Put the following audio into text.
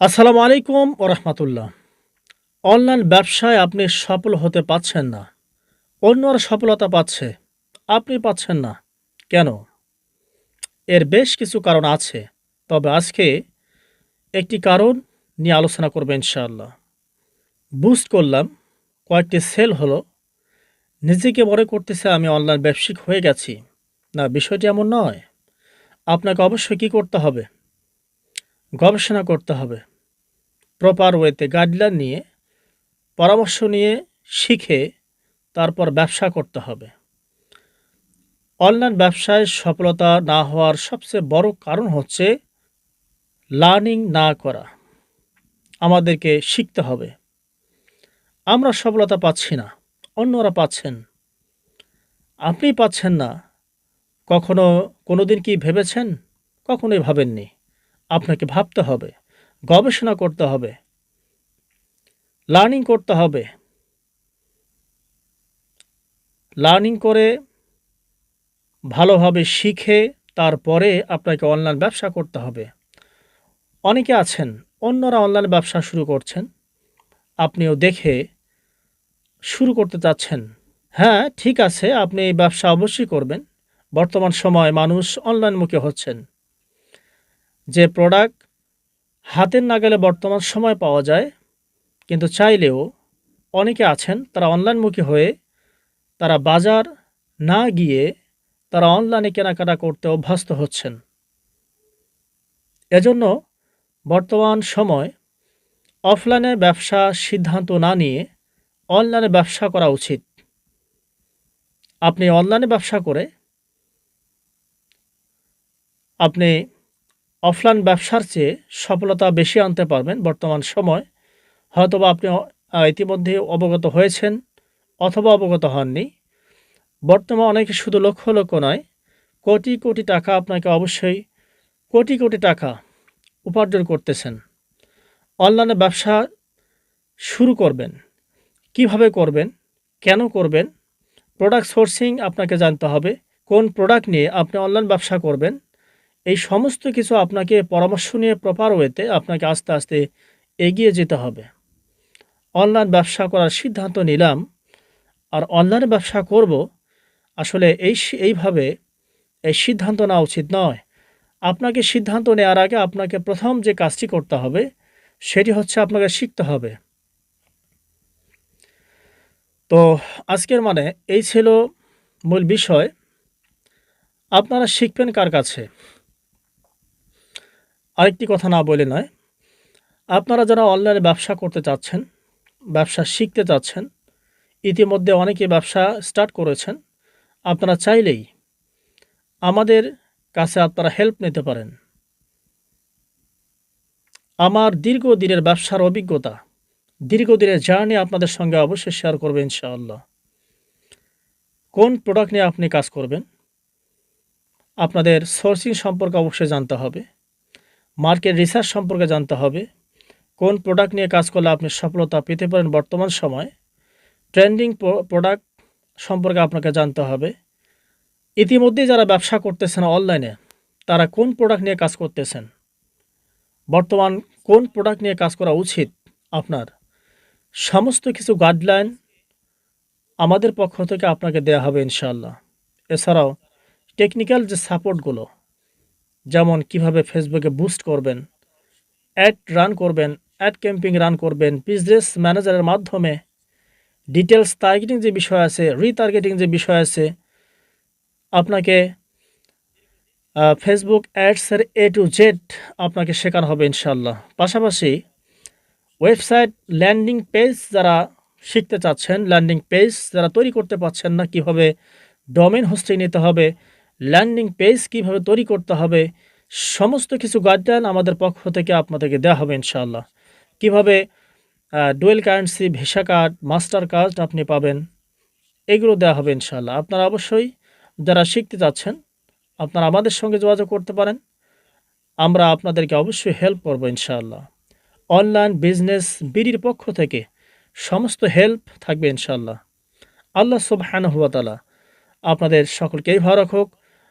আসসালামু আলাইকুম ও রহমতুল্লাহ। অনলাইন ব্যবসায় আপনি সফল হতে পারছেন না। অন্যরা সফলতা পাচ্ছে, আপনি পাচ্ছেন না। কেন? এর বেশ কিছু কারণ আছে, তবে আজকে একটি কারণ নিয়ে আলোচনা করব ইনশাআল্লাহ। বুস্ট করলাম, কয়েকটি সেল হলো, নিজেকে মনে করতেছে আমি অনলাইন ব্যবসায়িক হয়ে গেছি। না, বিষয়টি এমন নয়। আপনাকে অবশ্যই কী করতে হবে? গবেষণা করতে হবে। প্রপার ওয়েতে গাইডলাইন নিয়ে, পরামর্শ নিয়ে শিখে তারপর ব্যবসা করতে হবে। অনলাইন ব্যবসায় সফলতা না হওয়ার সবচেয়ে বড় কারণ হচ্ছে লার্নিং না করা। আমাদেরকে শিখতে হবে। আমরা সফলতা পাচ্ছি না, অন্যরা পাচ্ছেন। আপনি পাচ্ছেন না, কখনো কোনো দিন কি ভেবেছেন? কখনোই ভাবেননি। আপনাকে ভাবতে হবে, গবেষণা করতে হবে লার্নিং করতে হবে। লার্নিং করে ভালোভাবে শিখে তারপরে আপনাকে অনলাইন ব্যবসা করতে হবে। অনেকে আছেন, অন্যরা অনলাইন ব্যবসা শুরু করছেন, আপনিও দেখে শুরু করতে চাচ্ছেন। হ্যাঁ ঠিক আছে, আপনি এই ব্যবসা অবশ্যই করবেন। বর্তমান সময় মানুষ অনলাইনমুখী হচ্ছেন। যে প্রোডাক্ট হাতের নাগালে বর্তমান সময় পাওয়া যায়, কিন্তু চাইলেও অনেকে আছেন তারা অনলাইনমুখী হয়ে তারা বাজার না গিয়ে তারা অনলাইনে কেনাকাটা করতে অভ্যস্ত হচ্ছেন। এজন্য বর্তমান সময় অফলাইনে ব্যবসা সিদ্ধান্ত না নিয়ে অনলাইনে ব্যবসা করা উচিত। আপনি অনলাইনে ব্যবসা করে আপনি অফলাইন ব্যবসার চেয়ে সফলতা বেশি আনতে পারবেন বর্তমান সময়। হয়তোবা আপনি ইতিমধ্যে অবগত হয়েছেন অথবা অবগত হননি। বর্তমানে অনেকে শুধু লক্ষ লক্ষ নয়, কোটি কোটি টাকা আপনাকে অবশ্যই কোটি কোটি টাকা উপার্জন করতেছেন। অনলাইনে ব্যবসা শুরু করবেন। কীভাবে করবেন? কেন করবেন? প্রোডাক্ট সোর্সিং আপনাকে জানতে হবে। কোন প্রোডাক্ট নিয়ে আপনি অনলাইন ব্যবসা করবেন? এই সমস্ত কিছু আপনাকে পরামর্শ নিয়ে প্রপার ওয়েতে আপনাকে আস্তে আস্তে এগিয়ে যেতে হবে। অনলাইন ব্যবসা করার সিদ্ধান্ত নিলাম। আর অনলাইনে ব্যবসা করব, আসলে এই এইভাবে এই সিদ্ধান্ত নেওয়া উচিত নয়। আপনাকে সিদ্ধান্ত নেওয়ার আগে আপনাকে প্রথম যে কাজটি করতে হবে, সেটি হচ্ছে আপনাকে শিখতে হবে। তো আজকের মানে এই ছিল মূল বিষয়। আপনারা শিখবেন কার কাছে? আরেকটি কথা না বলে নয়। আপনারা যারা অনলাইনে ব্যবসা করতে চাচ্ছেন, ব্যবসা শিখতে চাচ্ছেন, ইতিমধ্যে অনেকে ব্যবসা স্টার্ট করেছেন, আপনারা চাইলেই আমাদের কাছে আপনারা হেল্প নিতে পারেন। আমার দীর্ঘদিনের ব্যবসার অভিজ্ঞতা, দীর্ঘদিনের জার্নি আপনাদের সঙ্গে অবশ্যই শেয়ার করবেন ইনশাআল্লাহ। কোন প্রোডাক্ট নিয়ে আপনি কাজ করবেন, আপনাদের সোর্সিং সম্পর্কে অবশ্যই জানতে হবে। মার্কেট রিসার্চ সম্পর্কে জানতে হবে। কোন প্রোডাক্ট নিয়ে কাজ করলে আপনি সফলতা পেতে পারেন বর্তমান সময়। ট্রেন্ডিং প্রোডাক্ট সম্পর্কে আপনাকে জানতে হবে। ইতিমধ্যে যারা ব্যবসা করতেছেন অনলাইনে তারা কোন প্রোডাক্ট নিয়ে কাজ করতেছেন? বর্তমান কোন প্রোডাক্ট নিয়ে কাজ করা উচিত আপনার? সমস্ত কিছু গাইডলাইন আমাদের পক্ষ থেকে আপনাকে দেওয়া হবে ইনশাল্লাহ এছাড়াও টেকনিক্যাল যে সাপোর্টগুলো যেমন কীভাবে ফেসবুকে বুস্ট করবেন অ্যাড রান করবেন অ্যাড ক্যাম্পিং রান করবেন বিজনেস ম্যানেজারের মাধ্যমে ডিটেলস টার্গেটিং যে বিষয় আছে রিটার্গেটিং যে বিষয় আছে, আপনাকে ফেসবুক অ্যাডসের এ টু জেড আপনাকে শেখানো হবে ইনশাল্লাহ পাশাপাশি ওয়েবসাইট ল্যান্ডিং পেজ যারা শিখতে চাচ্ছেন ল্যান্ডিং পেজ যারা তৈরি করতে পারছেন না, কীভাবে ডোমেন হোস্টিং নিতে হবে ল্যান্ডিং পেজ কীভাবে তৈরি করতে হবে, সমস্ত কিছু গাইডলাইন আমাদের পক্ষ থেকে আপনাদেরকে দেওয়া হবে ইনশাআল্লাহ। কীভাবে dual currency Visa card Mastercard আপনি পাবেন, এগুলো দেওয়া হবে ইনশাআল্লাহ। আপনারা অবশ্যই যারা শিখতে চাচ্ছেন, আপনারা আমাদের সঙ্গে যোগাযোগ করতে পারেন। আমরা আপনাদেরকে অবশ্যই হেল্প করব ইনশাআল্লাহ। অনলাইন বিজনেস বিডির পক্ষ থেকে সমস্ত হেল্প থাকবে ইনশাআল্লাহ। আল্লাহ সব সুবহানহুয়াতালা আপনাদের সকলকেই ভালো রাখুক।